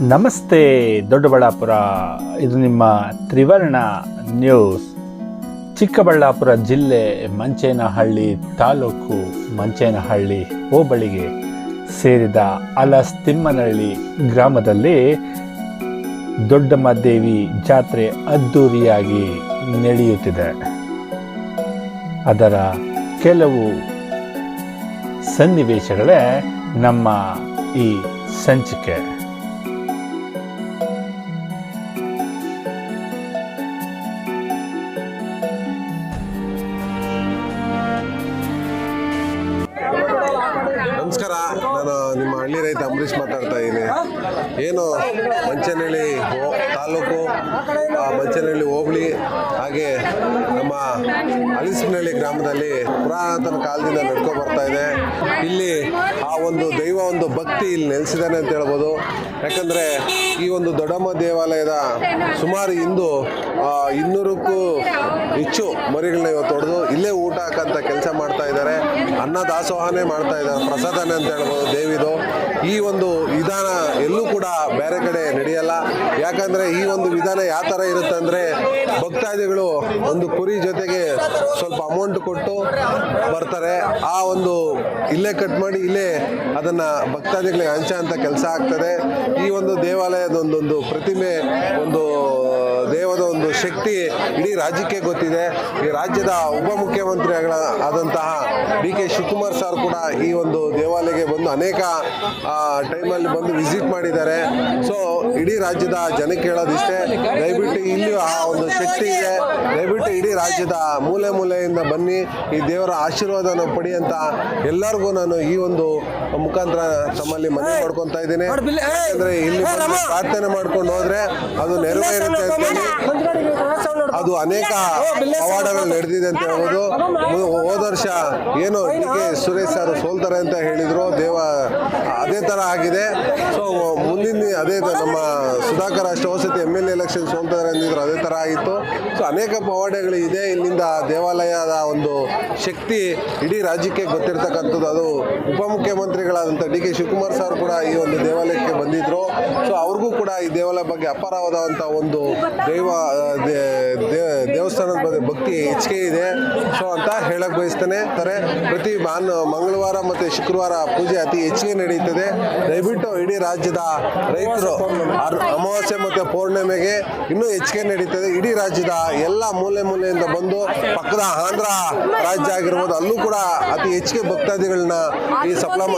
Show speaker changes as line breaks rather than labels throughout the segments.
ನಮಸ್ತೆ ದೊಡ್ಡಬಳ್ಳಾಪುರ. ಇದು ನಿಮ್ಮ ತ್ರಿವರ್ಣ ನ್ಯೂಸ್. ಚಿಕ್ಕಬಳ್ಳಾಪುರ ಜಿಲ್ಲೆ ಮಂಚೇನಹಳ್ಳಿ ತಾಲೂಕು ಮಂಚೇನಹಳ್ಳಿ ಹೋಬಳಿಗೆ ಸೇರಿದ ಅಲಸ್ತಿಮ್ಮನಹಳ್ಳಿ ಗ್ರಾಮದಲ್ಲಿ ದೊಡ್ಡಮ್ಮ ದೇವಿ ಜಾತ್ರೆ ಅದ್ಧೂರಿಯಾಗಿ ನಡೆಯುತ್ತಿದೆ. ಅದರ ಕೆಲವು ಸನ್ನಿವೇಶಗಳೇ ನಮ್ಮ ಈ ಸಂಚಿಕೆ.
ಹಳ್ಳಿ ರೈತ ಅಂಬರೀಷ್ ಮಾತಾಡ್ತಾ ಇದ್ದೀನಿ ಏನು ಮಂಚನಹಳ್ಳಿ ತಾಲೂಕು ಮಂಚನಹಳ್ಳಿ ಹೋಬಳಿ, ಹಾಗೆ ನಮ್ಮ ಅಲಿಸಿನಹಳ್ಳಿ ಗ್ರಾಮದಲ್ಲಿ ಪುರಾತನ ಕಾಲದಿಂದ ನಡ್ಕೊ ಬರ್ತಾ ಇದೆ. ಇಲ್ಲಿ ಆ ಒಂದು ದೈವ, ಒಂದು ಭಕ್ತಿ ಇಲ್ಲಿ ನೆಲೆಸಿದ್ದಾನೆ ಅಂತ ಹೇಳ್ಬೋದು. ಯಾಕಂದರೆ ಈ ಒಂದು ದೊಡ್ಡಮ್ಮ ದೇವಾಲಯದ ಸುಮಾರು ಇಂದು ಇನ್ನೂರಕ್ಕೂ ಹೆಚ್ಚು ಮರಿಗಳನ್ನ ಇವತ್ತು ಹೊಡೆದು ಇಲ್ಲೇ ಊಟ ಹಾಕಂತ ಕೆಲಸ ಮಾಡ್ತಾ ಅನ್ನ ದಾಸೋಹನೇ ಮಾಡ್ತಾ ಇದ್ದಾರೆ. ಪ್ರಸಾದನೆ ಅಂತ ಹೇಳ್ಬೋದು. ದೇವಿದು ಈ ಒಂದು ವಿಧಾನ ಎಲ್ಲೂ ಕೂಡ ಬೇರೆ ಕಡೆ ನಡೆಯಲ್ಲ. ಯಾಕಂದರೆ ಈ ಒಂದು ವಿಧಾನ ಯಾವ ಥರ ಇರುತ್ತೆ ಅಂದರೆ ಭಕ್ತಾದಿಗಳು ಒಂದು ಕುರಿ ಜೊತೆಗೆ ಸ್ವಲ್ಪ ಅಮೌಂಟ್ ಕೊಟ್ಟು ಬರ್ತಾರೆ. ಆ ಒಂದು ಇಲ್ಲೇ ಕಟ್ ಮಾಡಿ ಇಲ್ಲೇ ಅದನ್ನು ಭಕ್ತಾದಿಗಳಿಗೆ ಹಂಚ ಅಂತ ಕೆಲಸ ಆಗ್ತದೆ. ಈ ಒಂದು ದೇವಾಲಯದ ಒಂದೊಂದು ಪ್ರತಿಮೆ, ಒಂದು ದೇವದ ಒಂದು ಶಕ್ತಿ ಇಡೀ ರಾಜ್ಯಕ್ಕೆ ಗೊತ್ತಿದೆ. ಈ ರಾಜ್ಯದ ಉಪಮುಖ್ಯಮಂತ್ರಿಗಳ ಆದಂತಹ ಡಿ ಕೆ ಶಿವಕುಮಾರ್ ಸರ್ ಕೂಡ ಈ ಒಂದು ದೇವಾಲಯಕ್ಕೆ ಬಂದು ಅನೇಕ ಟೈಮಲ್ಲಿ ಬಂದು ವಿಸಿಟ್ ಮಾಡಿದ್ದಾರೆ. ಸೊ ಇಡೀ ರಾಜ್ಯದ ಜನಕ್ಕೆ ಹೇಳೋದಿಷ್ಟೇ ದಯವಿಟ್ಟು ಇಲ್ಲಿ ಆ ಒಂದು ಶಕ್ತಿ ಇದೆ. ದಯವಿಟ್ಟು ಇಡೀ ರಾಜ್ಯದ ಮೂಲೆ ಮೂಲೆಯಿಂದ ಬನ್ನಿ. ಈ ದೇವರ ಆಶೀರ್ವಾದನ ಪಡಿ ಅಂತ ಎಲ್ಲರಿಗೂ ನಾನು ಈ ಒಂದು ಮುಖಾಂತರ ತಮ್ಮಲ್ಲಿ ಮನವಿ ಮಾಡ್ಕೊತಾ ಇದ್ದೀನಿ. ಯಾಕಂದ್ರೆ ಇಲ್ಲಿ ಪ್ರಾರ್ಥನೆ ಮಾಡ್ಕೊಂಡು ಹೋದ್ರೆ ಅದು ನೆರವೇರುತ್ತೆ ಅದು ಅನೇಕ ಪವಾಡಗಳು ನಡೆದಿದೆ ಅಂತ ಹೇಳ್ಬೋದು. ಹೋದ ವರ್ಷ ಏನು ಡಿ ಕೆ ಸುರೇಶ್ ಸರ್ ಸೋಲ್ತಾರೆ ಅಂತ ಹೇಳಿದ್ರು. ದೇವ ಅದೇ ತರ ಆಗಿದೆ. ಸೊ ಮುಂದಿನ ಅದೇ ನಮ್ಮ ಸುಧಾಕರ್ ಅಷ್ಟವಸತಿ ಎಂ ಎಲ್ ಎಲೆಕ್ಷನ್ ಸೋಲ್ತಾರೆ ಅಂದಿದ್ರು ಅದೇ ತರ ಆಗಿತ್ತು. ಸೊ ಅನೇಕ ಪವಾಡಗಳು ಇದೆ. ಇಲ್ಲಿಂದ ದೇವಾಲಯದ ಒಂದು ಶಕ್ತಿ ಇಡೀ ರಾಜ್ಯಕ್ಕೆ ಗೊತ್ತಿರ್ತಕ್ಕಂಥದ್ದು. ಅದು ಉಪಮುಖ್ಯಮಂತ್ರಿಗಳಾದಂಥ ಡಿ ಕೆ ಶಿವಕುಮಾರ್ ಸರ್ ಕೂಡ ಈ ಒಂದು ದೇವಾಲಯಕ್ಕೆ ಅವ್ರಿಗೂ ಕೂಡ ಈ ದೇವಾಲಯ ಬಗ್ಗೆ ಅಪಾರವಾದಂಥ ಒಂದು ದೈವ ದೇವಸ್ಥಾನದ ಬಗ್ಗೆ ಭಕ್ತಿ ಹೆಚ್ಚಿಗೆ ಇದೆ. ಸೊ ಅಂತ ಹೇಳಕ್ ಬಯಸ್ತೇನೆ. ತಾರೆ, ಪ್ರತಿ ಭಾನು, ಮಂಗಳವಾರ ಮತ್ತು ಶುಕ್ರವಾರ ಪೂಜೆ ಅತಿ ಹೆಚ್ಚಿಗೆ ನಡೆಯುತ್ತದೆ. ದಯವಿಟ್ಟು ಇಡೀ ರಾಜ್ಯದ ರೈತರು ಅಮಾವಾಸ್ಯೆ ಮತ್ತು ಪೌರ್ಣಿಮೆಗೆ ಇನ್ನೂ ಹೆಚ್ಚಿಗೆ ನಡೀತದೆ. ಇಡೀ ರಾಜ್ಯದ ಎಲ್ಲ ಮೂಲೆ ಮೂಲೆಯಿಂದ ಬಂದು ಪಕ್ಕದ ಆಂಧ್ರ ರಾಜ್ಯ ಆಗಿರ್ಬೋದು, ಅಲ್ಲೂ ಕೂಡ ಅತಿ ಹೆಚ್ಚಿಗೆ ಭಕ್ತಾದಿಗಳನ್ನ ಈ ಸಪ್ಲಮ್ಮ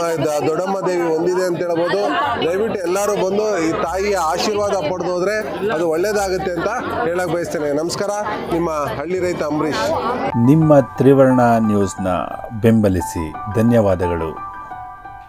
ದೊಡ್ಡಮ್ಮ ದೇವಿ ಹೊಂದಿದೆ ಅಂತ ಹೇಳ್ಬೋದು. ದಯವಿಟ್ಟು ಎಲ್ಲರೂ ಬಂದು ಈ ತಾಯಿಯ ಆಶೀರ್ವಾದ ಪಡೆದು ಹೋದ್ರೆ ಅದು ಒಳ್ಳೇದಾಗುತ್ತೆ ಅಂತ ಹೇಳಕ್ ಬಯಸ್ತೇನೆ. ನಮಸ್ಕಾರ, ನಿಮ್ಮ ಹಳ್ಳಿ ರೈತ ಅಂಬರೀಶ್
ನಿಮ್ಮ ತ್ರಿವರ್ಣ ನ್ಯೂಸ್ನ ಬೆಂಬಲಿಸಿ ಧನ್ಯವಾದಗಳು.